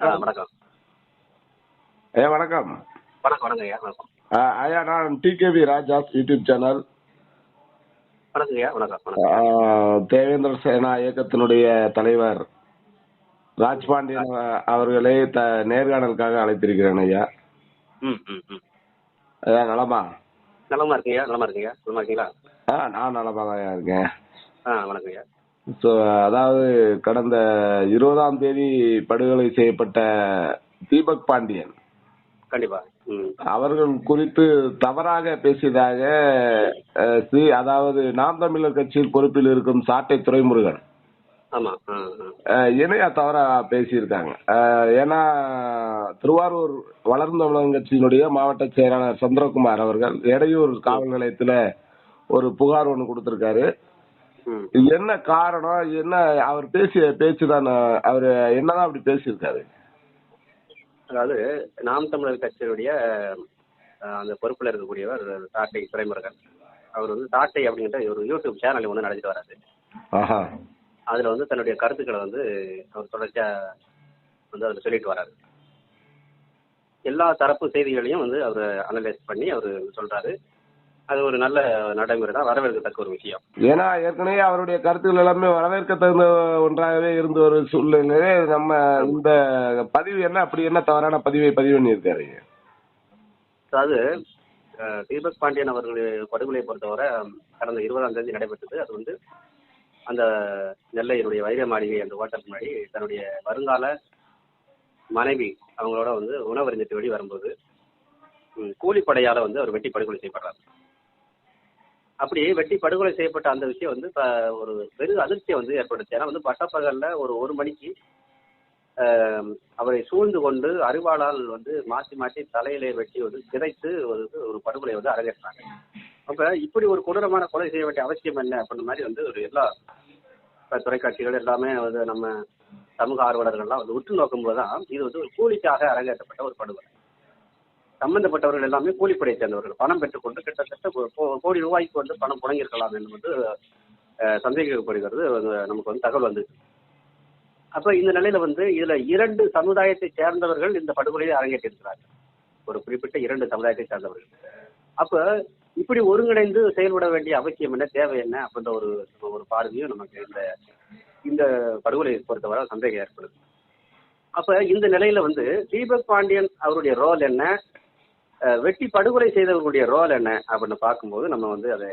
ஆ, வணக்கம். ஐயா வணக்கம். வணக்கம் வணக்கம் ஐயா வணக்கம். ஆ, ஐயா நான் டிகேவி ராஜாஸ் யூடியூப் சேனல். வணக்கம் ஐயா வணக்கம் ஆ, வணக்கம் தேவேந்திர சேனா இயக்கத்தினுடைய தலைவர் ராஜ்பாண்டியன் அவர்களை த நேர்காணலுக்காக அழைத்திருக்கிறேன் ஐயா. ம் ம் ம். ஐயா நலமா? நலமா இருக்கீங்க நலமா இருக்கீங்க? நலமா இருக்கீங்களா? ஆ நான் நலமா தான் இருக்கேன். ஆ வணக்கம் ஐயா. அதாவது கடந்த இருபதாம் தேதி படுகொலை செய்யப்பட்ட தீபக் பாண்டியன். கண்டிப்பா. அவர்கள் குறித்து தவறாக பேசியதாக அதாவது நாம் தமிழர் கட்சியில் பொறுப்பில் இருக்கும் சாட்டை அஹ், இணையா தவறா பேசியிருக்காங்க. ஏன்னா திருவாரூர் வளர்ந்த தமிழகம் கட்சியினுடைய மாவட்ட செயலாளர் சந்திரகுமார் அவர்கள் எடையூர் காவல் நிலையத்துல ஒரு புகார் ஒன்று கொடுத்திருக்காரு. என்ன காரணம்? என்ன அவர் பேசிய பேச்சு தான் அவர் என்னதான் அப்படி பேசியிருக்காரு? அதாவது நாம் தமிழர் கட்சியினுடைய அந்த பொறுப்புல இருக்கக்கூடியவர் சாட்டை துறைமுருகன் அவர் வந்து சாட்டை அப்படிங்கிற ஒரு யூடியூப் சேனல் ஒன்று நடத்திட்டு ஆஹா. அதுல வந்து தன்னுடைய கருத்துக்களை வந்து அவர் தொடர்ச்சியா வந்து அதில் சொல்லிட்டு வராரு. எல்லா தரப்பு செய்திகளையும் வந்து அவர் அனலைஸ் பண்ணி அவர் சொல்றாரு. அது ஒரு நல்ல நடைமுறை தான் வரவேற்கத்தக்க ஒரு விஷயம். ஏன்னா ஏற்கனவே அவருடைய கருத்துக்கள் எல்லாமே வரவேற்க தகுந்த ஒன்றாகவே இருந்த ஒரு சூழ்நிலையிலே நம்ம இந்த பதிவு என்ன அப்படி என்ன தவறான பதிவை பதிவு பண்ணியிருக்காரு? அதாவது தீபக் பாண்டியன் அவர்கள் படுகொலை பொறுத்தவரை கடந்த இருபதாம் தேதி நடைபெற்றது. அது வந்து அந்த நெல்லையினுடைய வைர மாளிகை அந்த ஹோட்டலுக்கு முன்னாடி தன்னுடைய வருங்கால மனைவி அவங்களோட வந்து உணவருந்துட்டு வெளியே வரும்போது கூலிப்படையால வந்து அவர் வெட்டி படுகொலை செய்யப்படுறார். அப்படி வெட்டி படுகொலை செய்யப்பட்ட அந்த விஷயம் வந்து இப்போ ஒரு பெரு அதிர்ச்சியை வந்து ஏற்படுச்சு ஏன்னா வந்து பட்டப்பகல்ல ஒரு ஒரு மணிக்கு அவரை சூழ்ந்து கொண்டு அரிவாளால் வந்து மாற்றி மாற்றி தலையிலே வெட்டி வந்து சிதைத்து ஒரு ஒரு படுகொலை வந்து அரங்கேற்றாங்க அப்ப இப்படி ஒரு கொடூரமான கொலை செய்ய வேண்டிய அவசியம் என்ன அப்படின்ற மாதிரி வந்து ஒரு எல்லா தொலைக்காட்சிகள் எல்லாமே வந்து நம்ம சமூக ஆர்வலர்கள்லாம் வந்து உற்று நோக்கும்போது தான் இது வந்து ஒரு கூலிக்காக அரங்கேற்றப்பட்ட ஒரு படுகொலை. சம்பந்தப்பட்டவர்கள் எல்லாமே கூலிப்படையை சேர்ந்தவர்கள். பணம் பெற்றுக்கொண்டு கிட்டத்தட்ட கோடி ரூபாய்க்கு வந்து பணம் புழங்கியிருக்கலாம் என்று வந்து சந்தேகிக்கப்படுகிறது. வந்து நமக்கு வந்து தகவல் வந்து அப்ப இந்த நிலையில வந்து இதுல இரண்டு சமுதாயத்தை சேர்ந்தவர்கள் இந்த படுகொலையை அரங்கேற்றிருக்கிறார்கள். ஒரு குறிப்பிட்ட இரண்டு சமுதாயத்தை சேர்ந்தவர்கள். அப்ப இப்படி ஒருங்கிணைந்து செயல்பட வேண்டிய அவசியம் என்ன தேவை என்ன அப்படின்ற ஒரு ஒரு பார்வையும் நமக்கு இந்த இந்த படுகொலையை பொறுத்தவரை சந்தேகம் ஏற்படுது. அப்ப இந்த நிலையில வந்து தீபக் பாண்டியன் அவருடைய ரோல் என்ன? வெட்டி படுகொலை செய்தவர்களுடைய ரோல் என்ன அப்படின்னு பார்க்கும்போது நம்ம வந்து அதை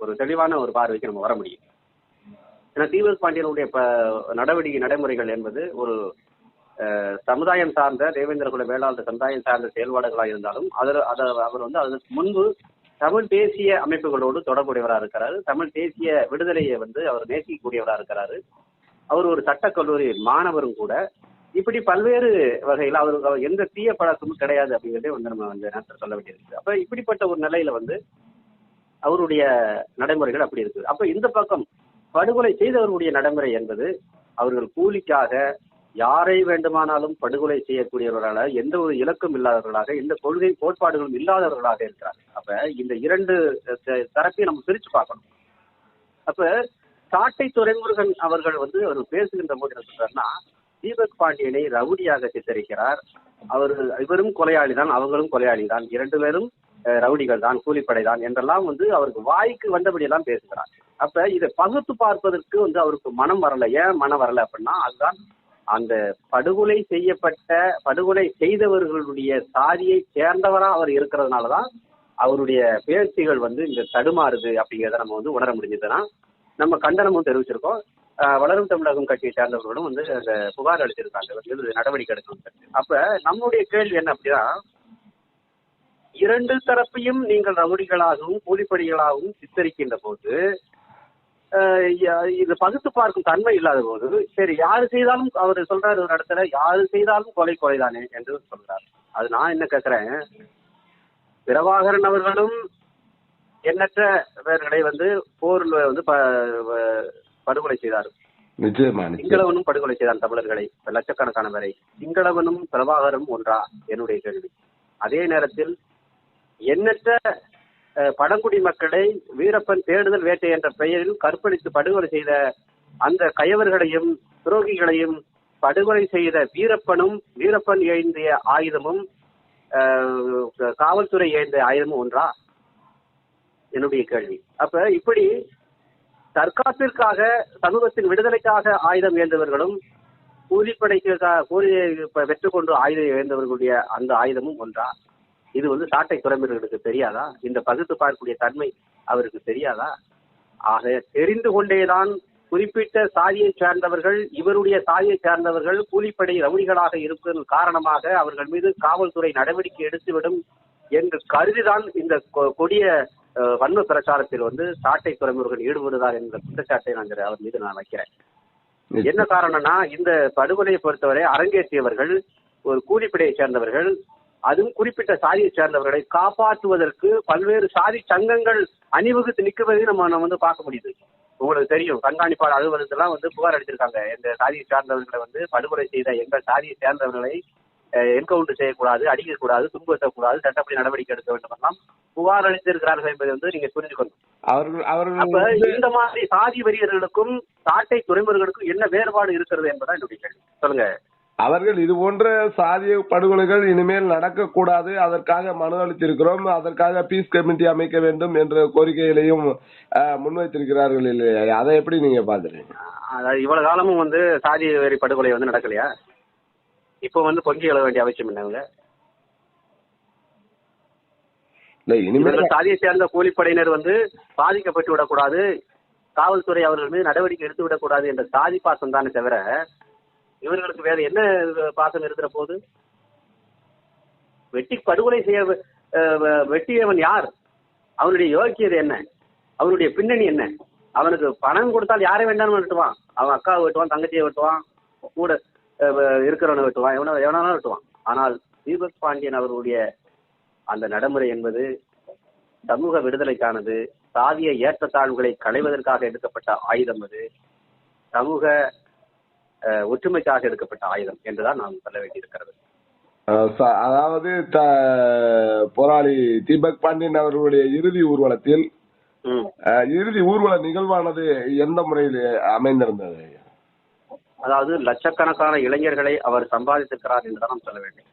ஒரு தெளிவான ஒரு பார்வைக்கு நம்ம வர முடியும். ஏன்னா தீவிர பாண்டியனுடைய ப நடவடிக்கை நடைமுறைகள் என்பது ஒரு சமுதாயம் சார்ந்த தேவேந்திர குல வேளாளர் சமுதாயம் சார்ந்த செயல்பாடுகளாக இருந்தாலும் அதில் அதை அவர் வந்து அதற்கு முன்பு தமிழ் தேசிய அமைப்புகளோடு தொடர்புடையவராக இருக்கிறாரு. தமிழ் தேசிய விடுதலையை வந்து அவர் நேசிக்கக்கூடியவராக இருக்கிறாரு. அவர் ஒரு சட்டக்கல்லூரி மாணவரும் கூட இப்படி பல்வேறு வகையில் அவர் எந்த தீய பழக்கமும் கிடையாது அப்படிங்கிறதே வந்து நம்ம வந்து நேரத்தில் சொல்ல வேண்டியிருக்கு அப்ப இப்படிப்பட்ட ஒரு நிலையில வந்து அவருடைய நடைமுறைகள் அப்படி இருக்குது. அப்ப இந்த பக்கம் படுகொலை செய்தவருடைய நடைமுறை என்பது அவர்கள் கூலிக்காக யாரை வேண்டுமானாலும் படுகொலை செய்யக்கூடியவர்களாக எந்த ஒரு இலக்கும் இல்லாதவர்களாக எந்த கொள்கை கோட்பாடுகளும் இல்லாதவர்களாக இருக்கிறார் அப்ப இந்த இரண்டு தரப்பையும் நம்ம பிரிச்சு பார்க்கணும். அப்ப சாட்டை துறைமுருகன் அவர்கள் வந்து அவர் பேசுகின்ற போது என்ன சொல்றாருன்னா தீபக் பாண்டியனை ரவுடியாக சித்தரிக்கிறார். அவர் இவரும் கொலையாளி தான் அவங்களும் கொலையாளி தான் இரண்டு பேரும் ரவுடிகள் தான் கூலிப்படை தான் என்றெல்லாம் வந்து அவருக்கு வாய்க்கு வந்தபடியெல்லாம் பேசுகிறார். அப்ப இதை பகுத்து பார்ப்பதற்கு வந்து அவருக்கு மனம் வரல. ஏன் மனம் வரல அப்படின்னா அதுதான் அந்த படுகொலை செய்யப்பட்ட படுகொலை செய்தவர்களுடைய சாதியை சேர்ந்தவரா அவர் இருக்கிறதுனாலதான் அவருடைய பேச்சுகள் வந்து இந்த தடுமாறுது அப்படிங்கிறத நம்ம வந்து உணர முடிஞ்சதுன்னா நம்ம கண்டனமும் தெரிவிச்சிருக்கோம். வளரும் தமிழகம் கட்சியை சேர்ந்தவர்களும் வந்து அந்த புகார் அளித்திருக்காங்க. வந்து நடவடிக்கை எடுக்கணும் அப்ப நம்முடைய கேள்வி என்ன அப்படின்னா இரண்டு தரப்பையும் நீங்கள் ரவுடிகளாகவும் கூலிப்படிகளாகவும் சித்தரிக்கின்ற போது இது பகுத்து பார்க்கும் தன்மை இல்லாத போது சரி யாரு செய்தாலும் அவர் சொல்றாரு ஒரு இடத்துல யாரு செய்தாலும் கொலை கொலைதானே என்று சொல்றார். அது நான் என்ன கேட்கிறேன் பிரபாகரன் அவர்களும் எண்ணற்ற பேர்களை வந்து போரில் வந்து ப- படுகொலை செய்தார் நிச்சயமா சிங்களவனும் படுகொலை செய்தான் தமிழர்களை லட்சக்கணக்கான வரை சிங்களவனும் பிரபாகரும் ஒன்றா என்னுடைய கேள்வி. அதே நேரத்தில் எண்ணற்ற அஹ், பழங்குடி மக்களை வீரப்பன் தேடுதல் வேட்டை என்ற பெயரில் கற்பழித்து படுகொலை செய்த அந்த கயவர்களையும் துரோகிகளையும் படுகொலை செய்த வீரப்பனும் வீரப்பன் ஏந்திய ஆயுதமும் காவல்துறை ஏந்திய ஆயுதமும் ஒன்றா? என்னுடைய கேள்வி. அப்ப இப்படி தற்காப்பிற்காக சமூகத்தின் விடுதலைக்காக ஆயுதம் ஏந்தவர்களும் கூலிப்படைக்கு கூலி ப- பெற்றுக்கொண்டு ஆயுதம் ஏந்தவர்களுடைய அந்த ஆயுதமும் ஒன்றா? இது வந்து சாட்டை துறைமுறைகளுக்கு தெரியாதா? இந்த பகுத்து பார்க்கக்கூடிய தன்மை அவருக்கு தெரியாதா? ஆக தெரிந்து கொண்டேதான் குறிப்பிட்ட சாதியை சார்ந்தவர்கள் இவருடைய சாதியை சார்ந்தவர்கள் கூலிப்படை ரவுடிகளாக இருப்பதன் காரணமாக அவர்கள் மீது காவல்துறை நடவடிக்கை எடுத்துவிடும் என்று கருதிதான் இந்த கொ- கொடிய வன்ம பிரச்சாரத்தில் வந்து சாட்டை துறைமுருகன் ஈடுபடுகிறார் என்ற குற்றச்சாட்டை நான் அவர் மீது நான் வைக்கிறேன். என்ன காரணம்னா இந்த படுகொலையை பொறுத்தவரை அரங்கேற்றியவர்கள் ஒரு கூலிப்படையை சேர்ந்தவர்கள் அதுவும் குறிப்பிட்ட சாதியை சேர்ந்தவர்களை காப்பாற்றுவதற்கு பல்வேறு சாதி சங்கங்கள் அணிவகுத்து நிற்குவதை நம்ம வந்து பார்க்க முடியுது. உங்களுக்கு தெரியும் கண்காணிப்பாளர் அலுவலகத்தெல்லாம் வந்து புகார் அளிச்சிருக்காங்க எங்க சாதியை சார்ந்தவர்களை வந்து படுகொலை செய்த எங்கள் சாதியை சேர்ந்தவர்களை என்கவுண்டர் செய்யக்கூடாது அடிக்கக்கூடாது துன்புறுத்தக்கூடாது சட்டப்படி நடவடிக்கை எடுக்க வேண்டும் எல்லாம் புகார் அளித்திருக்கிறார்கள் என்பதை வந்து நீங்க அப்ப வந்து இந்த மாதிரி சாதி வெறியர்களுக்கும் சாட்டை துறைமுறைகளுக்கும் என்ன வேறுபாடு இருக்கிறது என்பதா என்னுடைய கேள்வி. சொல்லுங்க. அவர்கள் இது போன்ற சாதிய படுகொலைகள் இனிமேல் நடக்கக்கூடாது. அதற்காக மனு அளித்திருக்கிறோம். அதற்காக பீஸ் கமிட்டி அமைக்க வேண்டும் என்ற கோரிக்கைகளையும் முன்வைத்திருக்கிறார்கள் இல்லையா? அதை எப்படி நீங்க அதாவது இவ்வளவு காலமும் வந்து சாதி வெறி படுகொலை வந்து நடக்கலையா? இப்போ வந்து பொங்கி எழ வேண்டிய அவசியம் என்னங்க? சாதியை சேர்ந்த கூலிப்படையினர் வந்து பாதிக்கப்பட்டு விடக்கூடாது காவல்துறை அவர்கள் மீது நடவடிக்கை எடுத்து விடக்கூடாது என்ற சாதி பாசம் தானே தவிர இவர்களுக்கு வேற என்ன பாசம் இருக்கிற போது? வெட்டி படுகொலை செய்ய வெட்டியவன் யார்? அவனுடைய யோக்கியது என்ன? அவனுடைய பின்னணி என்ன? அவனுக்கு பணம் கொடுத்தால் யாரை வேண்டாலும் வெட்டுவான் அவன் அக்காவை வெட்டுவான் தங்கச்சியை வெட்டுவான் கூட இருக்கிறவனை வெட்டுவான். எவன எவனாலும் வெட்டுவான். ஆனால் தீபக் பாண்டியன் அவர்களுடைய அந்த நடைமுறை என்பது சமூக விடுதலைக்கானது சாதிய ஏற்றத்தாழ்வுகளை களைவதற்காக எடுக்கப்பட்ட ஆயுதம் அது சமூக ஒற்றுமைக்காக எடுக்கப்பட்ட ஆயுதம் என்றுதான் நாம் சொல்ல வேண்டியிருக்கிறது. அதாவது போராளி தீபக் பாண்டியன் அவர்களுடைய இறுதி ஊர்வலத்தில் இறுதி ஊர்வல நிகழ்வானது எந்த முறையில் அமைந்திருந்தது அதாவது லட்சக்கணக்கான இளைஞர்களை அவர் சம்பாதித்திருக்கிறார் என்றுதான் நாம் சொல்ல வேண்டும்.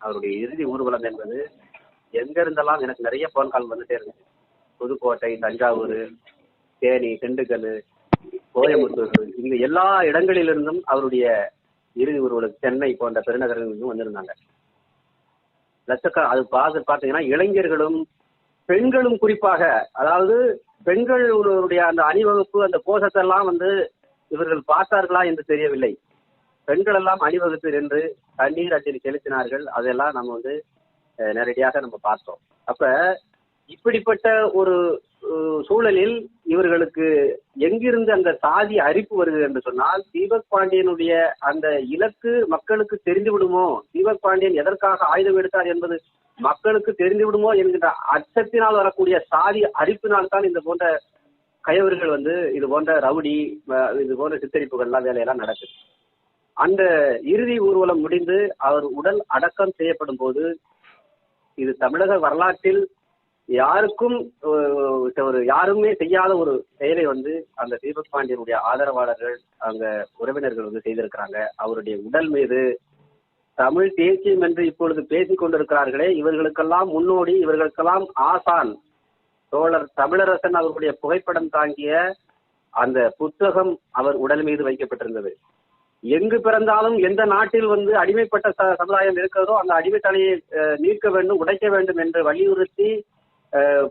அவருடைய இறுதி ஊர்வலம் என்பது எங்கிருந்தெல்லாம் எனக்கு நிறைய போன் கால் வந்துட்டே இருக்கு புதுக்கோட்டை தஞ்சாவூர் தேனி திண்டுக்கல் கோயம்புத்தூர் இங்க எல்லா இடங்களிலிருந்தும் அவருடைய இறுதி ஊர்வலம் சென்னை போன்ற பெருநகரங்களிலும் வந்திருந்தாங்க. லட்சக்க அது பார்த்து பார்த்தீங்கன்னா இளைஞர்களும் பெண்களும் குறிப்பாக அதாவது பெண்களுடைய அந்த அணிவகுப்பு அந்த கோஷத்தெல்லாம் வந்து இவர்கள் பார்த்தார்களா என்று தெரியவில்லை. பெண்கள் எல்லாம் அணிவகுப்பில் நின்று தண்ணீர் அஞ்சலி செலுத்தினார்கள். அதெல்லாம் நம்ம வந்து நேரடியாக நம்ம பார்த்தோம். அப்ப இப்படிப்பட்ட ஒரு சூழலில் இவர்களுக்கு எங்கிருந்து அந்த சாதி அரிப்பு வருது என்று சொன்னால் தீபக் பாண்டியனுடைய அந்த இலக்கு மக்களுக்கு தெரிந்து விடுமோ தீபக் பாண்டியன் எதற்காக ஆயுதம் எடுத்தார் என்பது மக்களுக்கு தெரிந்து விடுமோ என்கின்ற அச்சத்தினால் வரக்கூடிய சாதி அரிப்பினால் தான் இந்த போன்ற கயவர்கள் வந்து இது போன்ற ரவுடி இது போன்ற சித்தரிப்புகள்லாம் வேலையெல்லாம் நடக்குது. அந்த இறுதி ஊர்வலம் முடிந்து அவர் உடல் அடக்கம் செய்யப்படும் போது இது தமிழக வரலாற்றில் யாருக்கும் ஒரு யாருமே செய்யாத ஒரு செயலை வந்து அந்த தீபக் பாண்டியனுடைய ஆதரவாளர்கள் அங்க உறவினர்கள் வந்து செய்திருக்கிறாங்க. அவருடைய உடல் மீது தமிழ் தேசியம் என்று இப்பொழுது பேசிக் கொண்டிருக்கிறார்களே இவர்களுக்கெல்லாம் முன்னோடி இவர்களுக்கெல்லாம் ஆசான். தோழர் தமிழரசன் அவருடைய புகைப்படம் தாங்கிய அந்த புத்தகம் அவர் உடல் மீது வைக்கப்பட்டிருந்தது. எங்கு பிறந்தாலும் எந்த நாட்டில் வந்து அடிமைப்பட்ட ச- சமுதாயம் இருக்கிறதோ அந்த அடிமைத்தலையை நீக்க வேண்டும் உடைக்க வேண்டும் என்று வலியுறுத்தி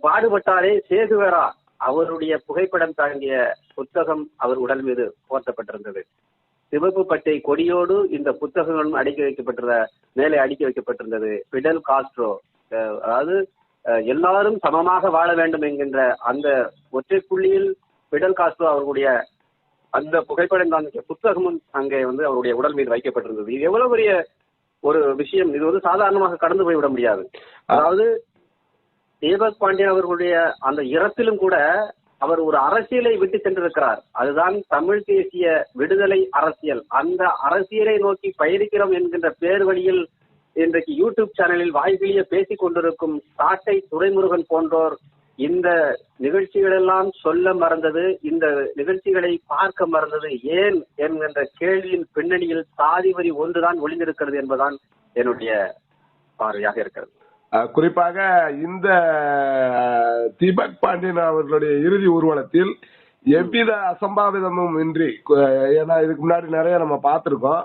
பாடுபட்டாரே சேதுவேரா அவருடைய புகைப்படம் தாங்கிய புத்தகம் அவர் உடல் மீது போர்த்தப்பட்டிருந்தது. சிவப்பு பட்டை கொடியோடு இந்த புத்தகங்களும் அடுக்கி வைக்கப்பட்டிருந்த மேலே அடுக்கி வைக்கப்பட்டிருந்தது. பிடல் காஸ்ட்ரோ அதாவது எல்லாரும் சமமாக வாழ வேண்டும் என்கின்ற அந்த ஒற்றை புள்ளியில் பிடல் காஸ்ட்ரோ அவர்களுடைய அந்த புகைப்படம் தான் புத்தகமும் அங்கே வந்து அவருடைய உடல் மீது வைக்கப்பட்டிருந்தது. இது எவ்வளவு பெரிய ஒரு விஷயம். இது வந்து சாதாரணமாக கடந்து போய்விட முடியாது. அதாவது தீபக் பாண்டியன் அவர்களுடைய அந்த இறப்பிலும் கூட அவர் ஒரு அரசியலை விட்டு சென்றிருக்கிறார். அதுதான் தமிழ் தேசிய விடுதலை அரசியல். அந்த அரசியலை நோக்கி பயணிக்கிறோம் என்கின்ற பேர் வழியில் இன்றைக்கு யூடியூப் சேனலில் வாய்விலிய பேசிக் கொண்டிருக்கும் சாட்டை துரைமுருகன் போன்றோர் இந்த நிகழ்ச்சிகளெல்லாம் சொல்ல மறந்தது இந்த நிகழ்ச்சிகளை பார்க்க மறந்தது ஏன் என்கின்ற கேள்வியின் பின்னணியில் சாதி வரி ஒன்றுதான் ஒளிந்திருக்கிறது என்பதுதான் என்னுடைய பார்வையாக இருக்கிறது. குறிப்பாக இந்த தீபக் பாண்டியன் அவர்களுடைய இறுதி ஊர்வலத்தில் எவ்வித அசம்பாவிதமும் இன்றி ஏன்னா இதுக்கு முன்னாடி நிறைய நம்ம பார்த்திருக்கோம்.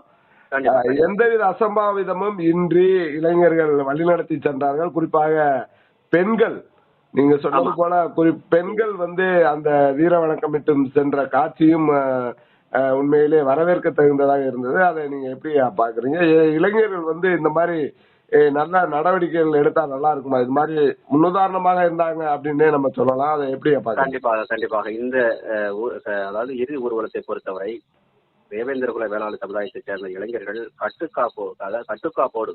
எந்தவித அசம்பாவிதமும் இன்றி இளைஞர்கள் வழிநடத்தி சென்றார்கள். குறிப்பாக பெண்கள் நீங்க சொன்னது. போல குறி பெண்கள் வந்து அந்த வீர வணக்கமிட்டு சென்ற காட்சியும் உண்மையிலே வரவேற்க தகுந்ததாக இருந்தது. அதை நீங்க எப்படி பாக்குறீங்க இளைஞர்கள் வந்து இந்த மாதிரி நல்ல நடவடிக்கைகள் எடுத்தா நல்லா இருக்குமா? இது மாதிரி முன்னுதாரணமாக இருந்தாங்க அப்படின்னே நம்ம சொல்லலாம். அதை எப்படி கண்டிப்பாக கண்டிப்பாக. இந்த அதாவது இறுதி ஊர்வலத்தை பொறுத்தவரை தேவேந்திரகுல வேளாண் சமுதாயத்தைச் சேர்ந்த இளைஞர்கள் கட்டுக்காப்போ அதாவது கட்டுக்காப்போடு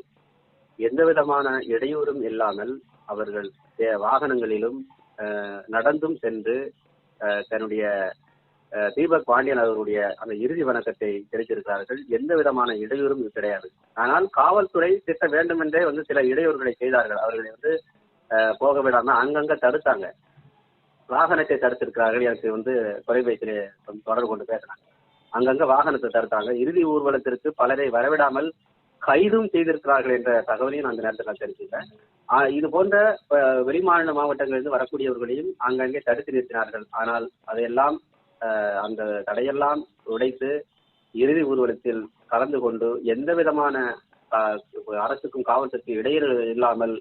எந்த விதமான இடையூறும் இல்லாமல் அவர்கள் வாகனங்களிலும் அஹ், நடந்தும் சென்று அஹ், தன்னுடைய அஹ், தீபக் பாண்டியன் அவர்களுடைய அந்த இறுதி வணக்கத்தை தெரிவித்திருக்கிறார்கள். எந்த விதமான இடையூறும் கிடையாது. ஆனால் காவல்துறை திட்ட வேண்டும் என்றே வந்து சில இடையூறுகளை செய்தார்கள். அவர்களை வந்து அஹ், போக விடாம அங்கங்க தடுத்தாங்க. வாகனத்தை தடுத்திருக்கிறார்கள். எனக்கு வந்து தொலைபேசியிலே தொடர்பு கொண்டு பேசினாங்க. அங்கங்க வாகனத்தை தடுத்தாங்க. இறுதி ஊர்வலத்திற்கு பலரை வரவிடாமல் கைதும் செய்திருக்கிறார்கள் என்ற தகவலையும் அந்த நேரத்தில் நான் தெரிஞ்சுக்கிறேன் இது போன்ற வெளிமாநில மாவட்டங்களிலிருந்து வரக்கூடியவர்களையும் அங்கங்கே தடுத்து நிறுத்தினார்கள். ஆனால் அதையெல்லாம் அஹ், அந்த தடையெல்லாம் உடைத்து இறுதி ஊர்வலத்தில் கலந்து கொண்டு எந்த விதமான அரசுக்கும் காவல்துறைக்கும் இடையூறு இல்லாமல்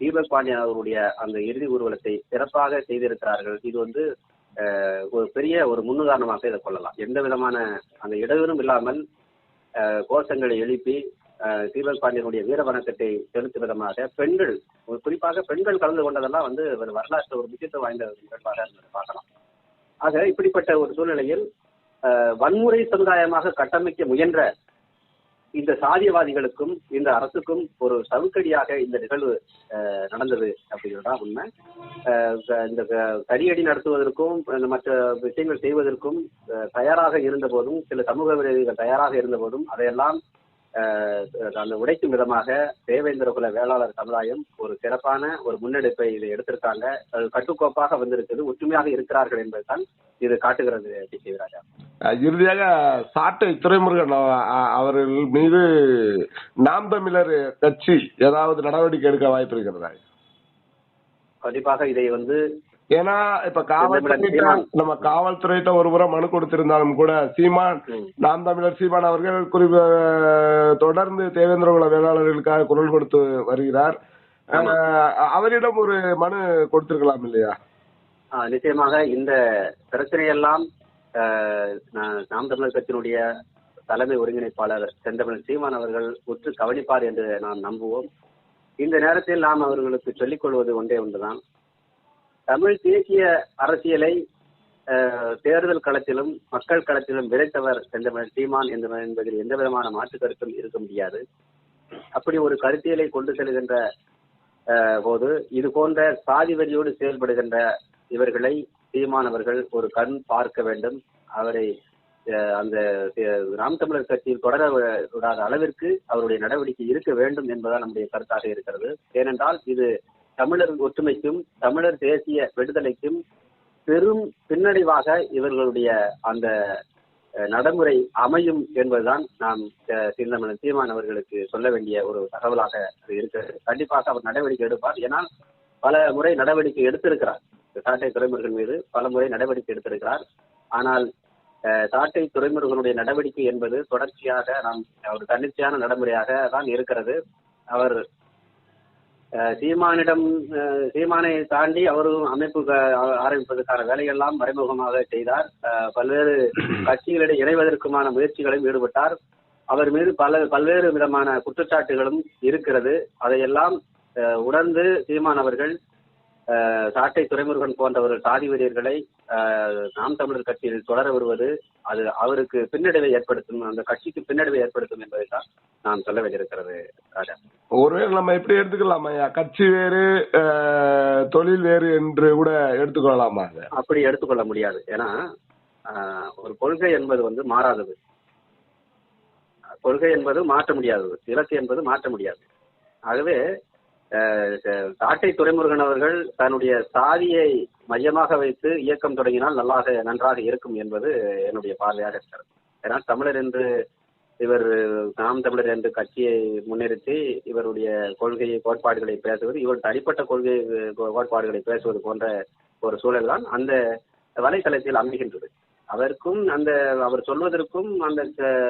தீபக் பாண்டியன் அவருடைய அந்த இறுதி ஊர்வலத்தை சிறப்பாக செய்திருக்கிறார்கள். இது வந்து ஒரு பெரிய ஒரு முன்னுதாரணமாக இதை கொள்ளலாம். எந்த விதமான அந்த இடையூறும் இல்லாமல் கோஷங்களை எழுப்பி அஹ், தீபக் பாண்டியனுடைய வீர வணக்கத்தை செலுத்தும் விதமாக பெண்கள் குறிப்பாக பெண்கள் கலந்து கொண்டதெல்லாம் வந்து ஒரு வரலாற்று ஒரு முக்கியத்துவம் வாய்ந்த ஒரு நிகழ்வாக பார்க்கலாம். ஆக இப்படிப்பட்ட ஒரு சூழ்நிலையில் வன்முறை சமுதாயமாக கட்டமைக்க முயன்ற இந்த சாதியவாதிகளுக்கும் இந்த அரசுக்கும் ஒரு சவுக்கடியாக இந்த நிகழ்வு அஹ், நடந்தது அப்படிங்கிறதா உண்மை. அஹ், இந்த தடியடி நடத்துவதற்கும் மற்ற விஷயங்கள் செய்வதற்கும் அஹ், தயாராக இருந்த போதும் சில சமூக விரோதிகள் தயாராக இருந்த போதும் அதையெல்லாம் அந்த உடைக்கும் விதமாக தேவேந்திர குல வேளாளர் சமுதாயம் ஒரு சிறப்பான ஒரு முன்னெடுப்பை இதை எடுத்திருக்காங்க. அது கட்டுக்கோப்பாக வந்திருக்குது. ஒற்றுமையாக இருக்கிறார்கள் என்பதுதான் இது காட்டுகிறது டி சிவராஜா அஹ் இறுதியாக சாட்டை அ- அவர்கள் மீது நாம் தமிழர் கட்சி ஏதாவது நடவடிக்கை எடுக்க வாய்ப்பு இருக்கிறதா? கண்டிப்பாக இதை வந்து ஏன்னா இப்ப காவல்துறை சீமான். நம்ம காவல்துறையிட்ட ஒரு புறம் மனு கொடுத்திருந்தாலும் கூட சீமான். நாம் தமிழர் சீமான் அவர்கள் குறிப்ப தொடர்ந்து தேவேந்திர குல வேளாளர்களுக்காக குரல் கொடுத்து வருகிறார். அவரிடம் ஒரு மனு கொடுத்திருக்கலாம் இல்லையா? நிச்சயமாக இந்த பிரச்சனையெல்லாம் நாம் தமிழர் கட்சியினுடைய தலைமை ஒருங்கிணைப்பாளர் செந்தமிழ் சீமான் அவர்கள் உற்று கவனிப்பார் என்று நாம் நம்புவோம். இந்த நேரத்தில் நாம் அவர்களுக்கு சொல்லிக் கொள்வது ஒன்றே ஒன்றுதான். தமிழ் தேசிய அரசியலை தேர்தல் களத்திலும் மக்கள் களத்திலும் விதைத்தவர் என்ற சீமான் என்ற என்பதில் எந்த விதமான மாற்று கருத்தும் இருக்க முடியாது. அப்படி ஒரு கருத்தியலை கொண்டு செல்கின்ற போது இது போன்ற சாதி வரியோடு செயல்படுகின்ற இவர்களை சீமானவர்கள் ஒரு கண் பார்க்க வேண்டும். அவரை அந்த நாம் தமிழர் கட்சியில் தொடர விடாத அளவிற்கு அவருடைய நடவடிக்கை இருக்க வேண்டும் என்பதுதான் நம்முடைய கருத்தாக இருக்கிறது. ஏனென்றால் இது தமிழர் ஒற்றுமைக்கும் தமிழர் தேசிய விடுதலைக்கும் பெரும் பின்னடைவாக இவர்களுடைய அந்த நடைமுறை அமையும் என்பதுதான் நாம் அஹ், சிந்தமன் சீமான் அவர்களுக்கு சொல்ல வேண்டிய ஒரு தகவலாக அது இருக்கிறது. கண்டிப்பாக அவர் நடவடிக்கை எடுப்பார். ஏன்னால் பல முறை நடவடிக்கை எடுத்திருக்கிறார். சாட்டை துறைமுருகன் மீது பல முறை நடவடிக்கை எடுத்திருக்கிறார். ஆனால் அஹ், சாட்டை துறைமுருகனுடைய நடவடிக்கை என்பது தொடர்ச்சியாக நாம் ஒரு தன்னிச்சையான நடைமுறையாக தான் இருக்கிறது. அவர் சீமானிடம் சீமானை தாண்டி அவரும் அமைப்பு ஆரம்பிப்பதற்கான வேலையெல்லாம் மறைமுகமாக செய்தார். பல்வேறு கட்சிகளிடையே இணைவதற்குமான முயற்சிகளிலும் ஈடுபட்டார். அவர் மீது பல பல்வேறு விதமான குற்றச்சாட்டுகளும் இருக்கிறது. அதையெல்லாம் உணர்ந்து சீமான் அவர்கள் சாட்டை துறைமுருகன் போன்றவர்கள் சாதி வெறியர்களை நாம் தமிழர் கட்சியில் தொடர வருவது அது அவருக்கு பின்னடைவை ஏற்படுத்தும் அந்த கட்சிக்கு பின்னடைவை ஏற்படுத்தும் என்பதை தான் நாம் சொல்ல வேண்டியிருக்கிறது ராஜா. ஒருவேளை நம்ம எப்படி எடுத்துக்கலாமா கட்சி வேறு தொழில் வேறு என்று கூட எடுத்துக்கொள்ளலாமா அப்படி எடுத்துக்கொள்ள முடியாது. ஏன்னா ஒரு கொள்கை என்பது வந்து மாறாதது. கொள்கை என்பது மாற்ற முடியாதது. இலக்கு என்பது மாற்ற முடியாது. ஆகவே சாட்டை துரைமுருகன் அவர்கள் தன்னுடைய சாதியை மையமாக வைத்து இயக்கம் தொடங்கினால் நல்லாக நன்றாக இருக்கும் என்பது என்னுடைய பார்வையாக இருக்கிறது. ஏன்னா தமிழர் என்று இவர் நாம் தமிழர் என்று கட்சியை முன்னிறுத்தி இவருடைய கொள்கை கோட்பாடுகளை பேசுவது இவர் தனிப்பட்ட கொள்கை கோ- கோட்பாடுகளை பேசுவது போன்ற ஒரு சூழல் தான் அந்த வலைத்தளத்தில் அமைகின்றது. அவருக்கும் அந்த அவர் சொல்வதற்கும் அந்த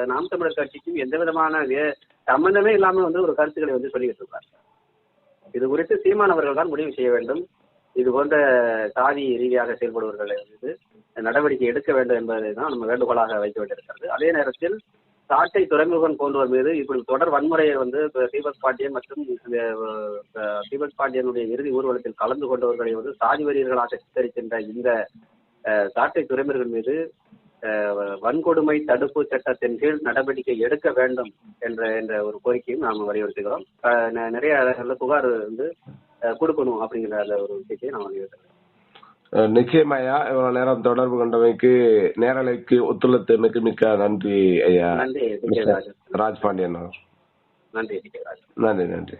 நாம் தமிழர் கட்சிக்கும் எந்த விதமான வே- சம்பந்தமே இல்லாமல் வந்து ஒரு கருத்துக்களை வந்து சொல்லிக்கிட்டு இருக்கார். இது குறித்து சீமானவர்கள் தான் முடிவு செய்ய வேண்டும். இது போன்ற சாதி ரீதியாக செயல்படுபவர்களை வந்து நடவடிக்கை எடுக்க வேண்டும் என்பதை தான் நம்ம வேண்டுகோளாக வைக்க வேண்டியிருக்கிறது அதே நேரத்தில் சாட்டை துறைமுகன் போன்றவர் மீது இப்படி தொடர் வன்முறையை வந்து தீபக் பாண்டியன் மற்றும் தீபக் பாண்டியனுடைய இறுதி ஊர்வலத்தில் கலந்து கொண்டவர்களை வந்து சாதி வெறியர்களாக சித்தரிக்கின்ற இந்த சாட்டை துறைமுகன் மீது வன்கொடுமை தடுப்பு சட்டத்தின் கீழ் நடவடிக்கை எடுக்க வேண்டும் என்ற என்ற ஒரு கோரிக்கையும் நாம் வலியுறுத்துகிறோம். நிறைய புகார் வந்து கொடுக்கணும் அப்படிங்கிற அந்த ஒரு விஷயத்தை நாம் வலியுறுத்துகிறோம். அஹ் நிச்சயமாய்யா இவ்வளவு நேரம் தொடர்பு கொண்டமைக்கு நேரலைக்கு ஒத்துழைத்தமைக்கு மிக்க நன்றி ஐயா. ராஜ் பாண்டியன் அவர் நன்றி நன்றி நன்றி.